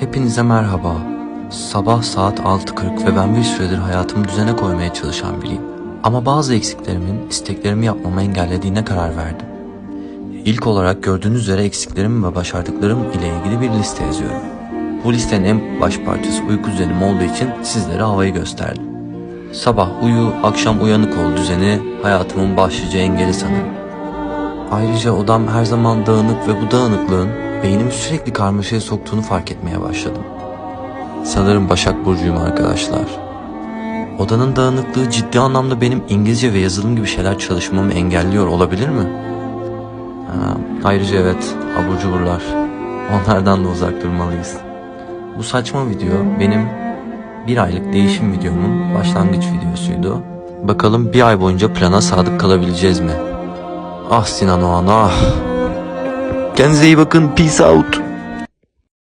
Hepinize merhaba. Sabah saat 6.40 ve ben bir süredir hayatımı düzene koymaya çalışan biriyim. Ama bazı eksiklerimin isteklerimi yapmamı engellediğine karar verdim. İlk olarak gördüğünüz üzere eksiklerim ve başardıklarım ile ilgili bir liste yazıyorum. Bu listenin en baş parçası uyku düzenim olduğu için sizlere havayı gösterdim. Sabah uyu, akşam uyanık ol düzeni hayatımın başlıca engeli sanırım. Ayrıca odam her zaman dağınık ve bu dağınıklığın beynimi sürekli karmaşaya soktuğunu fark etmeye başladım. Sanırım Başak Burcu'yum arkadaşlar. Odanın dağınıklığı ciddi anlamda benim İngilizce ve yazılım gibi şeyler çalışmamı engelliyor olabilir mi? Ha, ayrıca evet abur cuburlar. Onlardan da uzak durmalıyız. Bu saçma video benim bir aylık değişim videomun başlangıç videosuydu. Bakalım bir ay boyunca plana sadık kalabileceğiz mi? Ah Sinan Oğan ah. Kendinize iyi bakın. Peace out.